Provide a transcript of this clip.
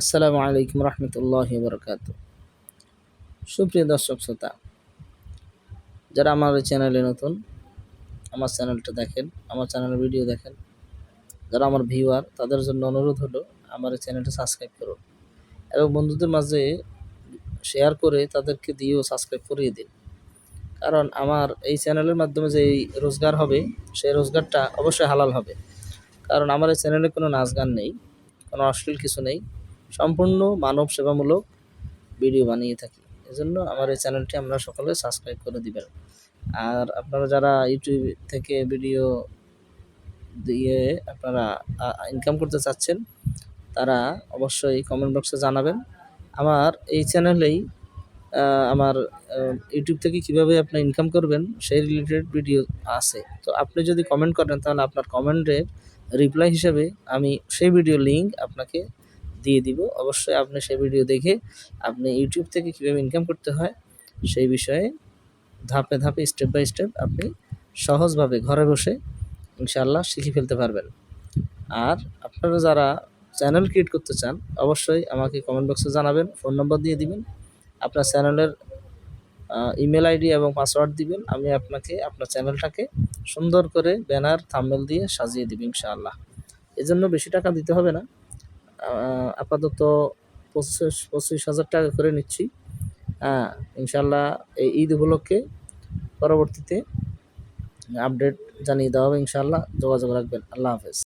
আসসালামু আলাইকুম রহমতুল্লাহ বরকাত সুপ্রিয় দর্শক শ্রোতা, যারা আমার চ্যানেলে নতুন, আমার চ্যানেলটা দেখেন, আমার চ্যানেলের ভিডিও দেখেন, যারা আমার ভিউয়ার, তাদের জন্য অনুরোধ হলো আমার চ্যানেলটা সাবস্ক্রাইব করুন এবং বন্ধুদের মাঝে শেয়ার করে তাদেরকে দিয়েও সাবস্ক্রাইব করিয়ে দিন। কারণ আমার এই চ্যানেলের মাধ্যমে যে রোজগার হবে, সেই রোজগারটা অবশ্যই হালাল হবে। কারণ আমার এই চ্যানেলে কোনো নাচ গান নেই, কোনো অশ্লীল কিছু নেই সম্পূর্ণ মানব সেবামূলক ভিডিও বানিয়ে থাকি। এজন্য আমার এই চ্যানেলটি আপনারা সকলে সাবস্ক্রাইব করে দিবেন। আর আপনারা যারা ইউটিউব থেকে ভিডিও দিয়ে আপনারা ইনকাম করতে চাচ্ছেন, তারা অবশ্যই কমেন্ট বক্সে জানাবেন। আমার এই চ্যানেলেই আমার ইউটিউব থেকে কীভাবে আপনি ইনকাম করবেন, সেই রিলেটেড ভিডিও আছে। তো আপনি যদি কমেন্ট করেন, তাহলে আপনার কমেন্টের রিপ্লাই হিসেবে আমি সেই ভিডিও লিঙ্ক আপনাকে দিয়ে দিব। অবশ্যই আপনি সেই ভিডিও দেখে আপনি ইউটিউব থেকে কীভাবে ইনকাম করতে হয় সেই বিষয়ে ধাপে ধাপে স্টেপ বাই স্টেপ আপনি সহজভাবে ঘরে বসে ইনশাআল্লাহ শিখে ফেলতে পারবেন। আর আপনারা যারা চ্যানেল ক্রিয়েট করতে চান, অবশ্যই আমাকে কমেন্ট বক্সে জানাবেন ফোন নম্বর দিয়ে দিবেন। আপনার চ্যানেলের ইমেল আইডি এবং পাসওয়ার্ড দিবেন। আমি আপনাকে, আপনার চ্যানেলটাকে সুন্দর করে ব্যানার থাম্বেল দিয়ে সাজিয়ে দিব ইনশাআল্লাহ। এজন্য বেশি টাকা দিতে হবে না। আপাতত পঁচিশ পঁচিশ হাজার টাকা করে নিচ্ছি। হ্যাঁ ইনশাল্লাহ এই ঈদ উপলক্ষে পরবর্তীতে আপডেট জানিয়ে দেওয়া হবে। ইনশাল্লাহ যোগাযোগ রাখবেন। আল্লাহ হাফেজ।